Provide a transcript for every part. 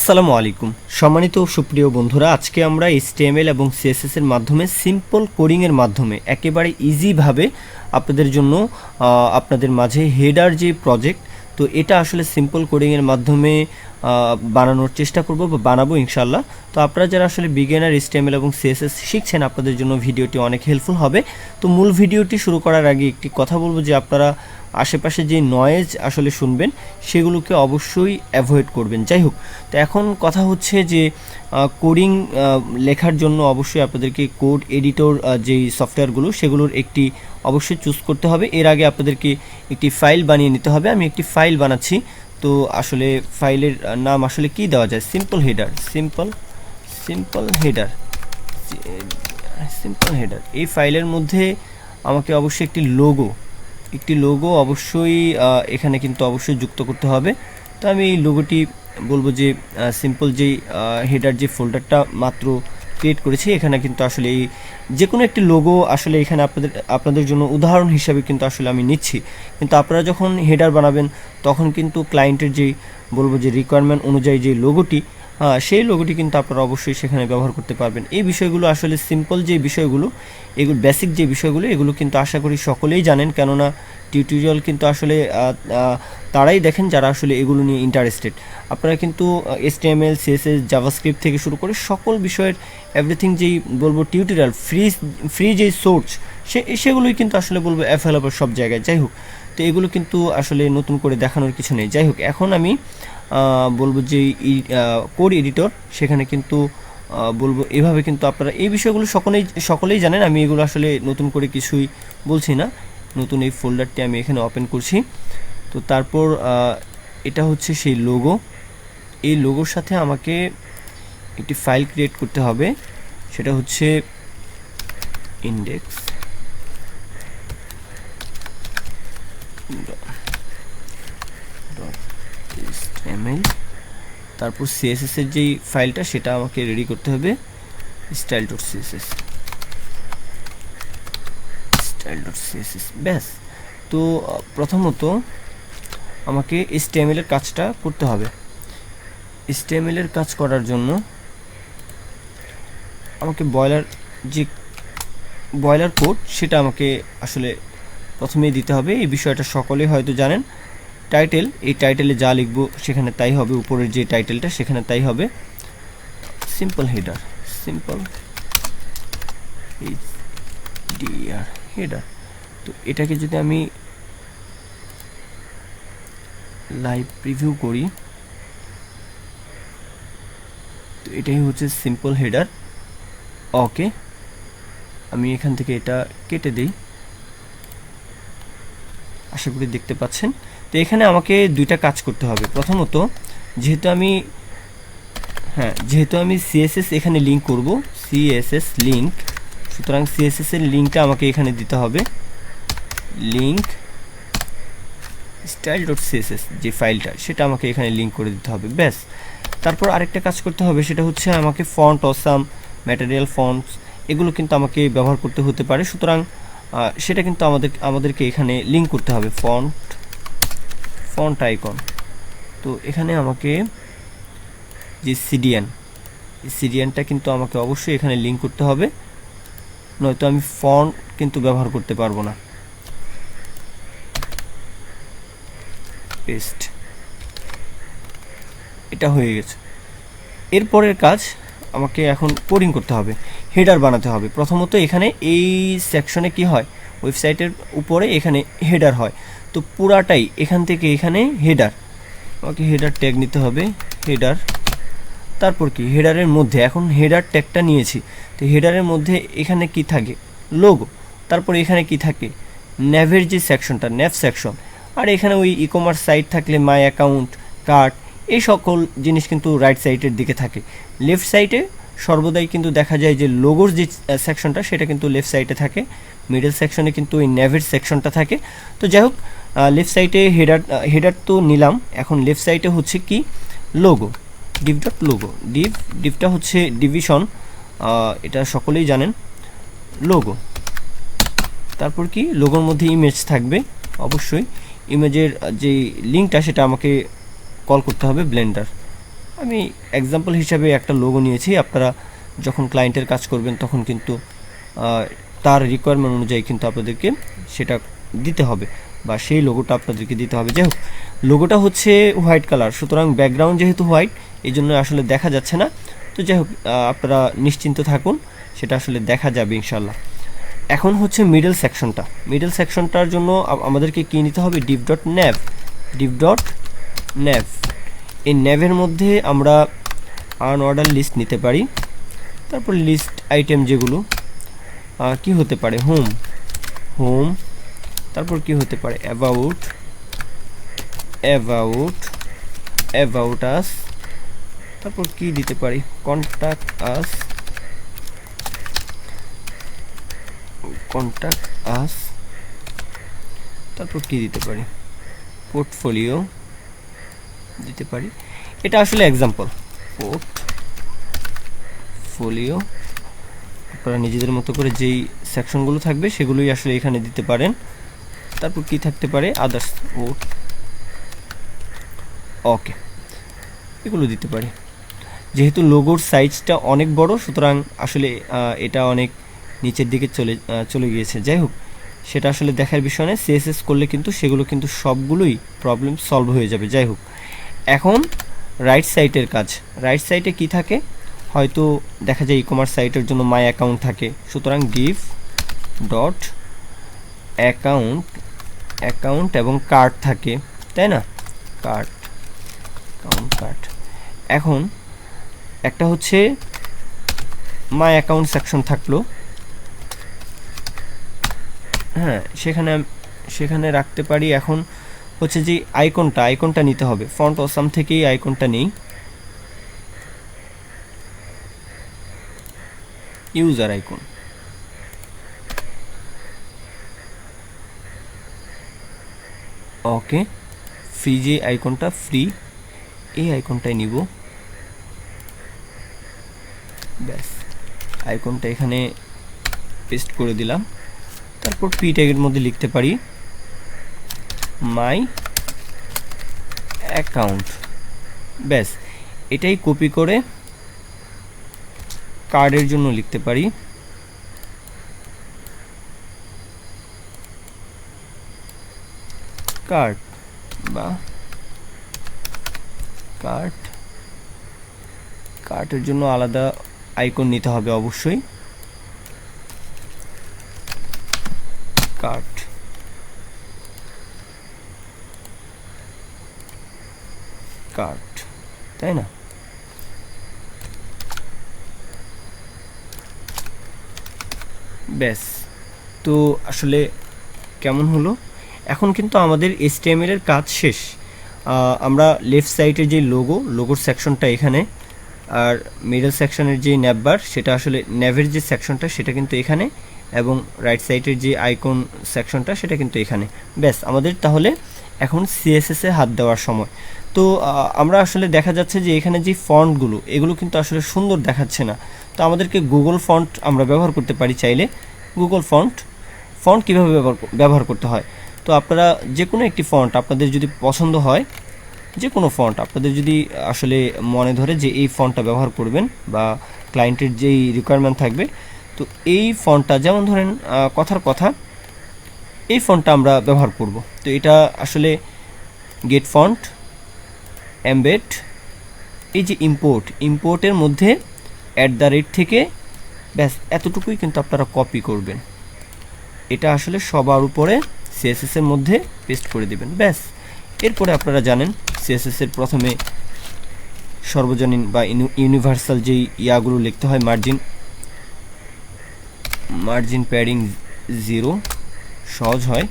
আসসালামু আলাইকুম। সম্মানিত সুপ্রিয় বন্ধুরা, আজকে আমরা এইচটিএমএল এবং সিএসএস এর মাধ্যমে সিম্পল কোডিংয়ের মাধ্যমে, একেবারে ইজিভাবে আপনাদের জন্য আপনাদের মাঝে হেডার যে প্রজেক্ট তো এটা আসলে সিম্পল কোডিংয়ের মাধ্যমে বানানোর চেষ্টা করব বা বানাবো ইনশাল্লাহ তো আপনারা যারা আসলে বিগিনার এইচটিএমএল এবং সিএসএস শিখছেন, আপনাদের জন্য ভিডিওটি অনেক হেল্পফুল হবে। তো মূল ভিডিওটি শুরু করার আগে একটি কথা বলব যে আপনারা আশেপাশে যে নয়েজ আসলে শুনবেন, সেগুলোকে অবশ্যই অ্যাভয়েড করবেন। যাই হোক, তো এখন কথা হচ্ছে যে কোডিং লেখার জন্য অবশ্যই আপনাদেরকে কোড এডিটর যেই সফটওয়্যারগুলো সেগুলোর একটি অবশ্যই চুজ করতে হবে। এর আগে আপনাদেরকে একটি ফাইল বানিয়ে নিতে হবে। আমি একটি ফাইল বানাচ্ছি। তো আসলে ফাইলের নাম আসলে কি দেওয়া যায়? Simple header simple simple header simple header এই ফাইলের মধ্যে আমাকে অবশ্যই একটি লোগো একটি লোগো অবশ্যই এখানে কিন্তু অবশ্যই যুক্ত করতে হবে। তো আমি এই লোগোটি বলব যে সিম্পল যেই হেডার যে ফোল্ডারটা মাত্র ক্রিয়েট করেছি, এখানে কিন্তু আসলে এই যে কোনো একটি লোগো আসলে এখানে আপনাদের আপনাদের জন্য উদাহরণ হিসাবে কিন্তু আসলে আমি নিচ্ছি। কিন্তু আপনারা যখন হেডার বানাবেন, তখন কিন্তু ক্লায়েন্টের যেই বলব যে রিকোয়ারমেন্ট অনুযায়ী যে লোগোটি সেই লোগোটি কিন্তু আপনারা অবশ্যই সেখানে ব্যবহার করতে পারবেন। এই বিষয়গুলো আসলে সিম্পল যে বিষয়গুলো, এগুলো বেসিক যে বিষয়গুলো, এগুলো কিন্তু আশা করি সকলেই জানেন। কেননা টিউটোরিয়াল কিন্তু আসলে তারাই দেখেন যারা আসলে এগুলো নিয়ে ইন্টারেস্টেড আপনারা কিন্তু S T M L CSS JavaScript থেকে শুরু করে সকল বিষয়ের এভরিথিং যেই বলব টিউটোরিয়াল ফ্রি ফ্রি যেই সোর্স সে, সেগুলোই কিন্তু আসলে বলব অ্যাভেলেবল সব জায়গায়। যাই হোক, তো এগুলো কিন্তু আসলে নতুন করে দেখানোর কিছু নেই। যাই হোক, এখন আমি বলব যে কোড এডিটর, সেখানে কিন্তু বলব এভাবে কিন্তু আপনারা এই বিষয়গুলো সকলেই সকলেই জানেন, আমি এগুলো আসলে নতুন করে কিছুই বলছি না। নতুন এই ফোল্ডারটি আমি এখানে ওপেন করছি। তো তারপর এটা হচ্ছে সেই লোগো এই লোগোর সাথে আমাকে একটি ফাইল ক্রিয়েট করতে হবে। সেটা হচ্ছে ইন্ডেক্স তারপর সিএসএস এর যেই ফাইলটা, সেটা আমাকে রেডি করতে হবে। Style dot CSS style dot CSS ব্যাস। তো, প্রথমত আমাকে এর কাজটা করতে হবে। এর কাজ করার জন্য আমাকে বয়লার যে বয়লার কোড সেটা আমাকে আসলে প্রথমেই দিতে হবে। এই বিষয়টা সকলেই হয়তো জানেন। টাইটেল এই টাইটেলে যা লিখব সেখানে তাই হবে, উপরের যে টাইটেলটা সেখানে তাই হবে। Simple header simple DR header তো এটাকে যদি আমি লাইভ প্রিভিউ করি, তো এটাই হচ্ছে সিম্পল হেডার ওকে আমি এখান থেকে এটা কেটে দিই। আশা করি দেখতে পাচ্ছেন। তো এখানে আমাকে দুইটা কাজ করতে হবে। প্রথমত, যেহেতু আমি হ্যাঁ যেহেতু আমি সিএসএস এখানে লিংক করব সিএসএস লিংক সুতরাং সিএসএস এর লিঙ্কটা আমাকে এখানে দিতে হবে। লিংক স্টাইল ডট সিএসএস যে ফাইলটা সেটা আমাকে এখানে লিংক করে দিতে হবে, ব্যাস। তারপর আরেকটা কাজ করতে হবে, সেটা হচ্ছে আমাকে ফন্ট অসাম ম্যাটেরিয়াল ফন্টস এগুলো কিন্তু আমাকে ব্যবহার করতে হতে পারে। সুতরাং সেটা কিন্তু আমাদের, আমাদেরকে এখানে লিংক করতে হবে ফন্ট ফন্ট আইকন তো এখানে আমাকে যে সিডিএন এই সিডিএনটা কিন্তু আমাকে অবশ্যই এখানে লিঙ্ক করতে হবে, নয়তো আমি ফন্ট কিন্তু ব্যবহার করতে পারব না। পেস্ট এটা হয়ে গেছে। এরপরের কাজ আমাকে এখন কোডিং করতে হবে হেডার বানাতে হবে। প্রথমত এখানে এই সেকশনে কি হয়? ওয়েবসাইটের উপরে এখানে হেডার হয়। তো পুরাটাই এখান থেকে এখানে হেডার আমাকে হেডার ট্যাগ নিতে হবে হেডার তারপর কি? হেডারের মধ্যে, এখন হেডার ট্যাগটা নিয়েছি। তো হেডারের মধ্যে এখানে কি থাকে? লোগো তারপর এখানে কি থাকে? ন্যাভের যে সেকশনটা ন্যাভ সেকশন আর এখানে ওই ই কমার্স সাইট থাকলে মাই অ্যাকাউন্ট কার্ড এই সকল জিনিস কিন্তু রাইট সাইডের দিকে থাকে। লেফট সাইডে সর্বদাই কিন্তু দেখা যায় যে লোগোর যে সেকশনটা সেটা কিন্তু লেফট সাইডে থাকে। মিডল সেকশনে কিন্তু ওই ন্যাভের সেকশনটা থাকে। তো যাই হোক লেফট সাইডে হেডার হেডার তো নিলাম। এখন লেফট সাইডে হচ্ছে কি? Logo div dot logo div ডিভটা হচ্ছে ডিভিশন এটা সকলেই জানেন। লোগো তারপর কি? লোগোর মধ্যে ইমেজ থাকবে, অবশ্যই। ইমেজের যে লিঙ্কটা সেটা আমাকে কল করতে হবে ব্লেন্ডার আমি এক্সাম্পল হিসাবে একটা লোগো নিয়েছি। আপনারা যখন ক্লায়েন্টের কাজ করবেন, তখন কিন্তু তার রিকোয়ারমেন্ট অনুযায়ী কিন্তু আপনাদেরকে সেটা দিতে হবে। বা সেই লোগোটা আপনাদেরকে দিতে হবে। যাই হোক লোগোটা হচ্ছে হোয়াইট কালার সুতরাং ব্যাকগ্রাউন্ড যেহেতু হোয়াইট এই জন্য আসলে দেখা যাচ্ছে না। তো যাই হোক আপনারা নিশ্চিন্ত থাকুন, সেটা আসলে দেখা যাবে ইনশাল্লাহ এখন হচ্ছে মিডল সেকশনটা মিডল সেকশনটার জন্য আমাদেরকে কী নিতে হবে? Div dot nav div dot nav এই ন্যাভের মধ্যে আমরা আন অর্ডার লিস্ট নিতে পারি। তারপর লিস্ট আইটেম যেগুলো কি হতে পারে? হোম হোম তারপর কি হতে পারে? অ্যাবাউট অ্যাবাউট অ্যাবাউট আস তারপর কি দিতে পারি? কন্ট্যাক্ট আস কন্ট্যাক্ট আস তারপর কি দিতে পারি? পোর্টফোলিও দিতে পারি। এটা আসলে এক্সাম্পল পোর্ট ফোলিও আপনারা নিজেদের মতো করে যেই সেকশনগুলো থাকবে, সেগুলোই আসলে এখানে দিতে পারেন। তারপর কি থাকতে পারে? আদার্স ওট ওকে এগুলো দিতে পারি। যেহেতু লোগোর সাইজটা অনেক বড়, সুতরাং আসলে এটা অনেক নিচের দিকে চলে চলে গিয়েছে। যাই হোক সেটা আসলে দেখার বিষয় নয়। সিএসএস করলে কিন্তু সেগুলো কিন্তু সবগুলোই প্রবলেম সলভ হয়ে যাবে। যাই হোক এখন রাইট সাইটের কাজ। রাইট সাইটে কি থাকে? হয়তো দেখা যায় ই কমার্স সাইটের জন্য মাই অ্যাকাউন্ট থাকে। সুতরাং ডিফ ডট অ্যাকাউন্ট অ্যাকাউন্ট এবং কার্ড থাকে, তাই না? কার্ড অ্যাকাউন্ট কার্ড এখন একটা হচ্ছে মাই অ্যাকাউন্ট সেকশন থাকল। হ্যাঁ সেখানে সেখানে রাখতে পারি এখন হচ্ছে যে আইকনটা আইকনটা নিতে হবে। ফন্ট অসাম থেকেই আইকনটা নেই। ইউজার আইকন ওকে ফ্রি যে আইকনটা, ফ্রি এই আইকনটাই নিব। ব্যাস, আইকনটা এখানে পেস্ট করে দিলাম। তারপর পি ট্যাগের মধ্যে লিখতে পারি, মাই অ্যাকাউন্ট। ব্যাস, এটাই কপি করে কার্ডের জন্য লিখতে পারি। কার্ড। বা কার্ড। কার্টের জন্য আলাদা আইকন নিতে হবে অবশ্যই। কার্ট কার্ট তাই না? ব্যাস, তো আসলে কেমন হলো? এখন কিন্তু আমাদের এসটিএমএল এর কাজ শেষ। আমরা লেফট সাইডের যে লোগো লোগোর সেকশনটা এখানে, আর মিডল সেকশনের যে ন্যাববার সেটা আসলে ন্যাভের যে সেকশনটা সেটা কিন্তু এখানে, এবং রাইট সাইডের যে আইকন সেকশনটা সেটা কিন্তু এখানে। ব্যাস, আমাদের তাহলে এখন সিএসএস হাত দেওয়ার সময়। তো আমরা আসলে দেখা যাচ্ছে যে এখানে যে ফন্টগুলো এগুলো কিন্তু আসলে সুন্দর দেখাচ্ছে না। তো আমাদেরকে গুগল ফন্ট আমরা ব্যবহার করতে পারি চাইলে। গুগল ফন্ট ফন্ট কীভাবে ব্যবহার ব্যবহার করতে হয়? তো আপনারা যে কোনো একটি ফন্ট আপনাদের যদি পছন্দ হয় যে কোনো ফন্ট আপনাদের যদি আসলে মনে ধরে যে এই ফন্টটা ব্যবহার করবেন বা ক্লায়েন্টের যেই রিকোয়ারমেন্ট থাকবে, তো এই ফন্টটা যেমন ধরেন কথার কথা, এই ফন্টটা আমরা ব্যবহার করব। তো এটা আসলে গেট ফন্ট অ্যাম্বেড এই যে ইম্পোর্ট ইম্পোর্টের মধ্যে অ্যাট দ্য রেট থেকে ব্যাস এতটুকুই কিন্তু আপনারা কপি করবেন। এটা আসলে সবার উপরে সিএসএস এর মধ্যে পেস্ট করে দিবেন, ব্যাস। এরপরে আপনারা জানেন সিএসএস এর প্রথমে সর্বজনীন বা ইউনি- ইউনিভার্সাল যেই ইয়াগুলো লিখতে হয় মার্জিন মার্জিন প্যাডিং জিরো সহজ হয়।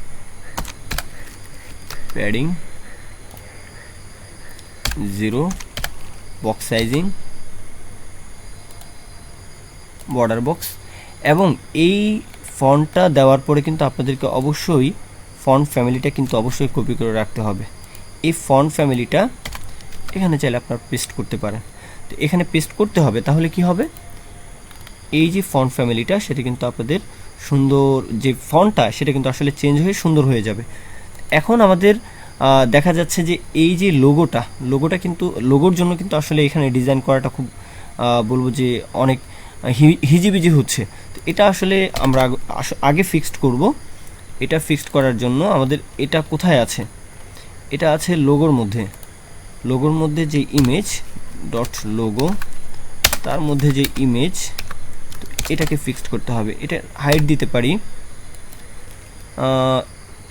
Padding zero box sizing border box এবং এই ফন্টটা দেওয়ার পরে কিন্তু আপনাদেরকে অবশ্যই ফন্ট ফ্যামিলিটা কিন্তু অবশ্যই কপি করে রাখতে হবে। এই ফন্ট ফ্যামিলিটা এখানে চাইলে আপনারা পেস্ট করতে পারেন। তো এখানে পেস্ট করতে হবে, তাহলে কি হবে? এই যে ফন্ট ফ্যামিলিটা, সেটা কিন্তু আপনাদের সুন্দর যে ফন্টটা, সেটা কিন্তু আসলে চেঞ্জ হয়ে সুন্দর হয়ে যাবে। এখন আমাদের দেখা যাচ্ছে যে এই যে লোগোটা লোগোটা কিন্তু, লোগোর জন্য কিন্তু আসলে এখানে ডিজাইন করাটা খুব বলব যে অনেক হিজিবিজি হচ্ছে। তো এটা আসলে আমরা আগে ফিক্সড করব। এটা ফিক্সড করার জন্য আমাদের এটা কোথায় আছে? এটা আছে লোগোর মধ্যে। লোগোর মধ্যে যে ইমেজ ডট লোগো তার মধ্যে যে ইমেজ এটাকে ফিক্সড করতে হবে। এটা হাইট দিতে পারি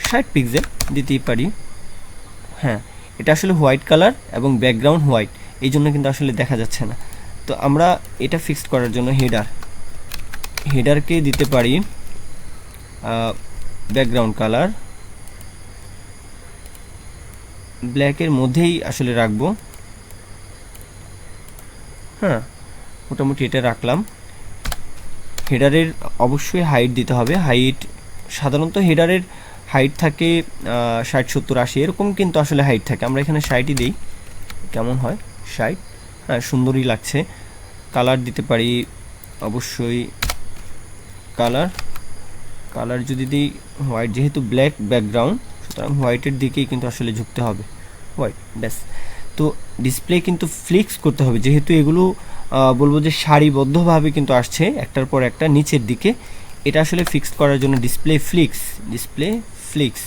ষাট পিক্সেল দিতেই পারি। হ্যাঁ এটা আসলে হোয়াইট কালার এবং ব্যাকগ্রাউন্ড হোয়াইট এই জন্য কিন্তু আসলে দেখা যাচ্ছে না। তো আমরা এটা ফিক্সড করার জন্য হেডার হেডারকে দিতে পারি ব্যাকগ্রাউন্ড কালার। ব্ল্যাকের মধ্যেই আসলে রাখব। হ্যাঁ মোটামুটি এটা রাখলাম। হেডারের অবশ্যই হাইট দিতে হবে। হাইট সাধারণত হেডারের হাইট থাকে ষাট, সত্তর, আশি। এরকম কিন্তু আসলে হাইট থাকে। আমরা এখানে ষাটই দিই। কেমন হয়? ষাট। হ্যাঁ সুন্দরই লাগছে। কালার দিতে পারি অবশ্যই। কালার কালার যদি দিই হোয়াইট যেহেতু ব্ল্যাক ব্যাকগ্রাউন্ড সুতরাং হোয়াইটের দিকেই কিন্তু আসলে ঝুঁকতে হবে। হোয়াইট ব্যাস। তো ডিসপ্লে কিন্তু ফ্লিক্স করতে হবে, যেহেতু এগুলো বলব যে সারিবদ্ধভাবে কিন্তু আসছে, একটার পর একটা নিচের দিকে। এটা আসলে ফিক্সড করার জন্য ডিসপ্লে ফ্লিক্স ডিসপ্লে ফ্লিক্স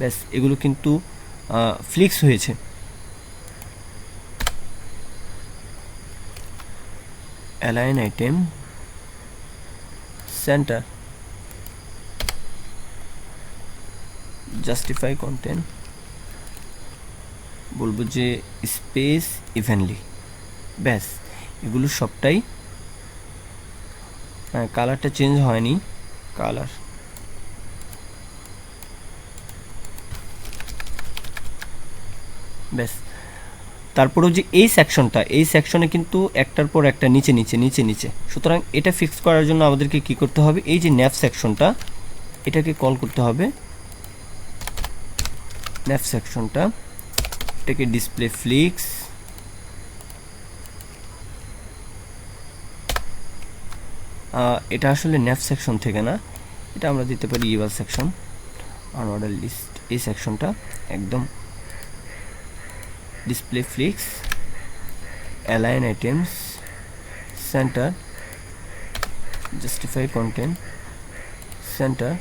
ব্যাস, এগুলো কিন্তু ফ্লিক্স হয়েছে। Align item centre justify content বলব যে স্পেস ইভেনলি ব্যাস, এগুলো সবটাই হ্যাঁ কালারটা চেঞ্জ হয়নি কালার ব্যাস তারপরেও যে এই সেকশনটা এই সেকশনে কিন্তু একটার পর একটা নিচে নিচে নিচে নিচে। সুতরাং এটা ফিক্স করার জন্য আমাদেরকে কি করতে হবে? এই যে ন্যাপ সেকশনটা এটাকে কল করতে হবে ন্যাপ সেকশনটা এটাকে ডিসপ্লে ফ্লিক্স এটা আসলে ন্যাপ সেকশন থেকে না, এটা আমরা দিতে পারি ইভাল সেকশন আনঅর্ডার লিস্ট এই সেকশনটা একদম display flex align items centre justify content centre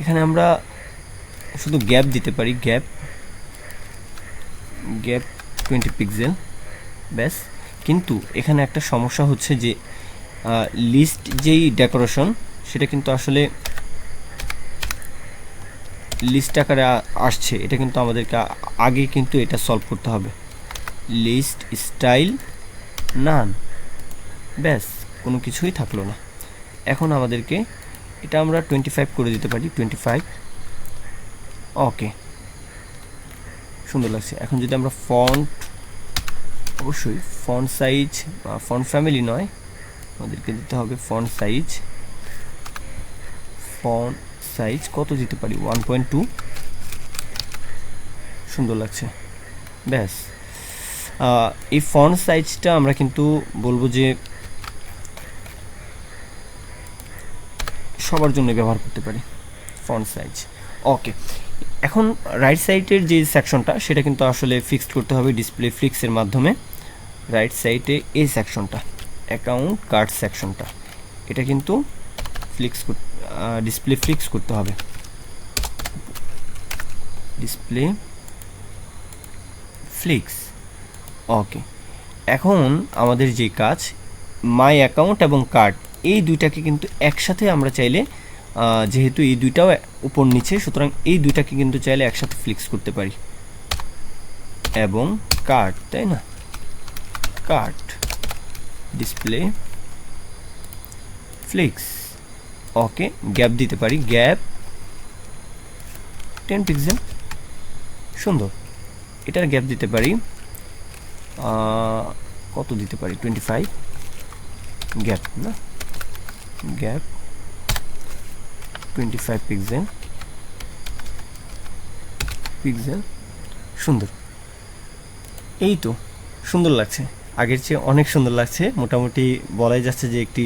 এখানে আমরা শুধু গ্যাপ দিতে পারি, গ্যাপ। গ্যাপ টোয়েন্টি পিক্সেল ব্যাস। কিন্তু এখানে একটা সমস্যা হচ্ছে যে লিস্ট যেই ডেকোরেশন সেটা কিন্তু আসলে লিস্ট আকারে আসছে। এটা কিন্তু আমাদেরকে আগে কিন্তু এটা সলভ করতে হবে। লিস্ট স্টাইল নান ব্যাস, কোনো কিছুই থাকল না। এখন আমাদেরকে এটা আমরা টোয়েন্টি ফাইভ করে দিতে পারি টোয়েন্টি ফাইভ ওকে সুন্দর লাগছে। এখন যদি আমরা ফন্ট অবশ্যই ফন্ট সাইজ ফন্ট ফ্যামিলি নয়, আমাদেরকে দিতে হবে ফন্ট সাইজ ফন্ট সাইজ কত দিতে পারি? ওয়ান পয়েন্ট টু সুন্দর লাগছে। ব্যাস। এই ফন্ট সাইজটা আমরা কিন্তু বলব যে সবার জন্য ব্যবহার করতে পারি ফন্ট সাইজ ওকে এখন রাইট সাইডের যে সেকশনটা সেটা কিন্তু আসলে ফিক্সড করতে হবে ডিসপ্লে ফ্লিক্সের মাধ্যমে। রাইট সাইডে এই সেকশনটা অ্যাকাউন্ট কার্ড সেকশনটা এটা কিন্তু ফ্লিক্স ডিসপ্লে ফ্লিক্স করতে হবে। ডিসপ্লে ফ্লিক্স ওকে এখন আমাদের যে কাজ মাই অ্যাকাউন্ট এবং কার্ড এই দুইটাকে কিন্তু একসাথে আমরা চাইলে যেহেতু এই দুইটাও উপর নিচে, সুতরাং এই দুইটাকে কিন্তু চাইলে একসাথে ফ্লিক্স করতে পারি। এবং কার্ড তাই না? Card display flex okay gap দিতে পারি। গ্যাপ টেন পিক্সেল সুন্দর। এটার গ্যাপ দিতে পারি। কত দিতে পারি? টোয়েন্টি ফাইভ গ্যাপ না? Gap twenty five pixel pixel সুন্দর। এই তো, সুন্দর লাগছে। আগের চেয়ে অনেক সুন্দর লাগছে। মোটামুটি বলাই যাচ্ছে যে একটি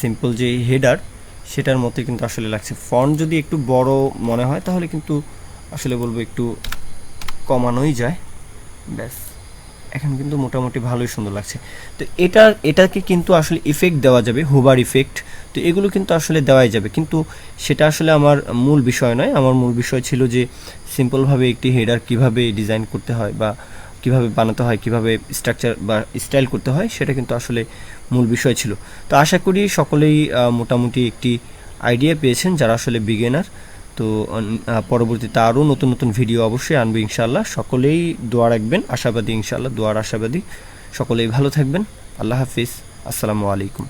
সিম্পল যে হেডার সেটার মতোই কিন্তু আসলে লাগছে। ফন্ট যদি একটু বড় মনে হয়, তাহলে কিন্তু আসলে বলব একটু কমানোই যায়। ব্যাস। এখন কিন্তু মোটামুটি ভালোই সুন্দর লাগছে। তো এটা, এটাকে কিন্তু আসলে ইফেক্ট দেওয়া যাবে হুবার ইফেক্ট তো এগুলো কিন্তু আসলে দেওয়াই যাবে। কিন্তু সেটা আসলে আমার মূল বিষয় নয়। আমার মূল বিষয় ছিল যে সিম্পলভাবে একটি হেডার কীভাবে ডিজাইন করতে হয় বা কীভাবে বানাতে হয়, কীভাবে স্ট্রাকচার বা স্টাইল করতে হয়, সেটা কিন্তু আসলে মূল বিষয় ছিল। তো আশা করি সকলেই মোটামুটি একটি আইডিয়া পেয়েছেন যারা আসলে বিগিনার তো পরবর্তীতে আরও নতুন নতুন ভিডিও অবশ্যই আনব ইনশাল্লাহ সকলেই দোয়া রাখবেন, আশাবাদী ইনশাল্লাহ দোয়ার আশাবাদী। সকলেই ভালো থাকবেন। আল্লাহ হাফিজ। আসসালামু আলাইকুম।